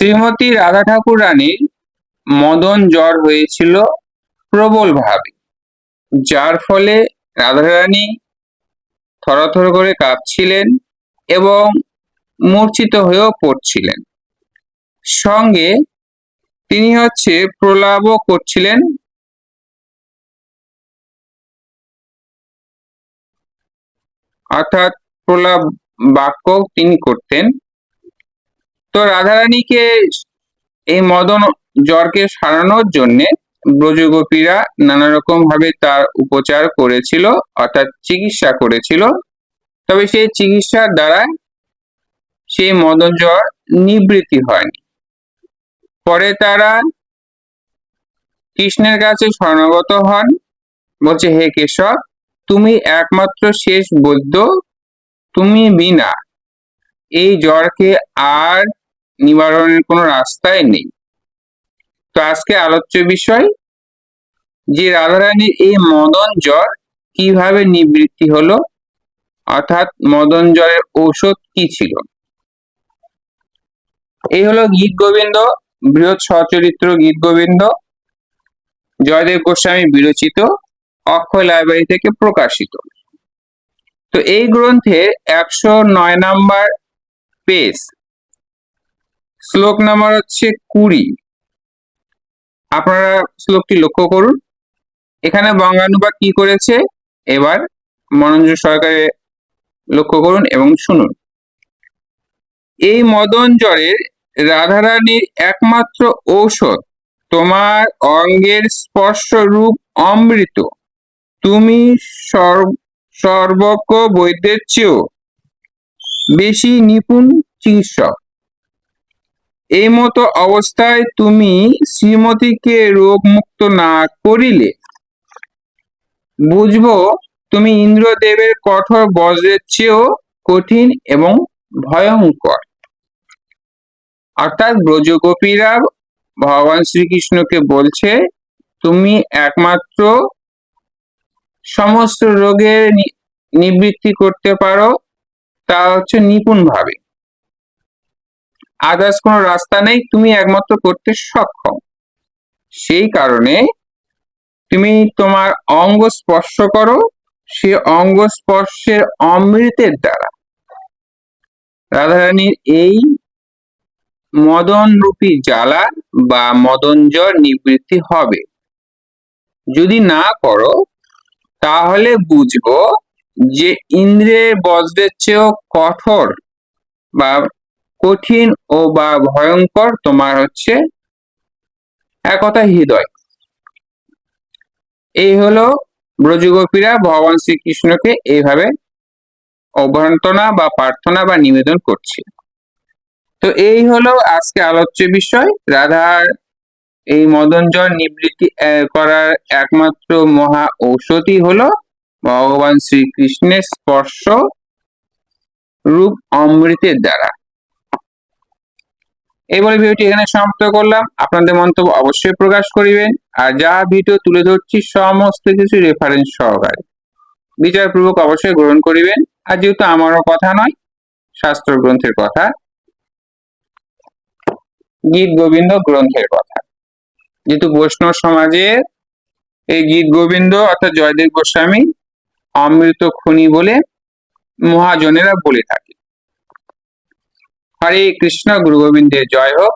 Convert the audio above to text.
শ্রীমতী রাধা ঠাকুর রানীর মদন জ্বর হয়েছিল প্রবলভাবে, যার ফলে রাধারানী থরথর করে কাঁপছিলেন এবং মূর্ছিত হয়েও পড়ছিলেন। সঙ্গে তিনি হচ্ছে প্রলাপও করছিলেন। অর্থাৎ প্রলাপ বাক্য তিনি করতেন। তো রাধারানীকে এই মদন জ্বরকে সারানোর জন্যে ব্রজগোপীরা নানা রকম ভাবে তার উপচার করেছিল, অর্থাৎ চিকিৎসা করেছিল। তবে সেই চিকিৎসার দ্বারা সেই মদন জ্বর নিবৃত্তি হয়নি। পরে তারা কৃষ্ণের কাছে শরণাগত হন, বলছে, হে কেশব, তুমি একমাত্র শেষ বৈদ্য, তুমি বিনা। এই জ্বরকে আর নিবারণের কোনো রাস্তাই নেই। তো আজকে আলোচ্য বিষয়, যে রাধারানীর এই মদন জ্বর কীভাবে নিবৃত্তি হলো, অর্থাৎ মদন জ্বরের ঔষধ কি ছিল? এই হলো গীত গোবিন্দ, বৃহৎ সচরিত্র গীত গোবিন্দ, জয়দেব গোস্বামী বিরচিত, অক্ষয় লাইব্রেরি থেকে প্রকাশিত। তো এই গ্রন্থের একশো নয় নাম্বার পেজ শ্লোক নাম্বার হচ্ছে কুড়ি। আপনারা শ্লোকটি লক্ষ্য করুন। এখানে বঙ্গানুবাদ কি করেছে? এবার মনোযোগ সরকারে লক্ষ্য করুন এবং শুনুন। এই মদন জ্বরের রাধারানীর একমাত্র ঔষধ, তোমার অঙ্গের স্পর্শ রূপ অমৃত। তুমি সর্ব- সর্বজ্ঞ বৈদ্যের চেয়েও বেশি নিপুণ চিকিৎসক। এই মতো অবস্থায় তুমি শ্রীমতীকে রোগ মুক্ত না করিলে। বুঝব তুমি ইন্দ্রদেবের কঠোর বজ্রের চেয়েও কঠিন এবং ভয়ঙ্কর। অর্থাৎ ব্রজগোপীরা ভগবান শ্রীকৃষ্ণকে বলছে, তুমি একমাত্র সমস্ত রোগের নিবৃত্তি করতে পারো, তা হচ্ছে নিপুণ ভাবে আদার্স কোনো রাস্তা নেই, তুমি একমাত্র করতে সক্ষম। সেই কারণে তুমি তোমার অঙ্গ স্পর্শ করো, সে অঙ্গ স্পর্শের অমৃতের দ্বারা। রাধারানীর এই মদন রূপী জ্বালা বা মদন জ্বর নিবৃত্তি হবে। যদি না করো, তাহলে বুঝব যে ইন্দ্রের বজ্রের চেয়েও কঠোর বা কঠিন ও বা ভয়ঙ্কর তোমার হচ্ছে এক কথা হৃদয়। এই হলো ব্রজগোপীরা ভগবান শ্রীকৃষ্ণকে এইভাবে অভ্যর্থনা বা প্রার্থনা বা নিবেদন করছে। তো এই হলো আজকে আলোচ্য বিষয়। রাধার এই মদন জ্বর নিবৃত্তি করার একমাত্র মহা ঔষধই হলো ভগবান শ্রীকৃষ্ণের স্পর্শ রূপ অমৃতের দ্বারা। এই বলে ভিডিওটি এখানে সমাপ্ত করলাম। আপনাদের মন্তব্য অবশ্যই প্রকাশ করিবেন। আর যা ভিডিও তুলে ধরছি, সমস্ত কিছু রেফারেন্স সহকারে। বিচারপূর্বক অবশ্যই গ্রহণ করিবেন। আর যেহেতু আমারও কথা নয় শাস্ত্র গ্রন্থের কথা, গীত গোবিন্দ গ্রন্থের কথা। যেহেতু বৈষ্ণব সমাজে এই গীত গোবিন্দ অর্থাৎ জয়দেব গোস্বামী অমৃত খুনি বলে মহাজনেরা বলে থাকে। হরে কৃষ্ণ গুরু গোবিন্দের জয় হোক।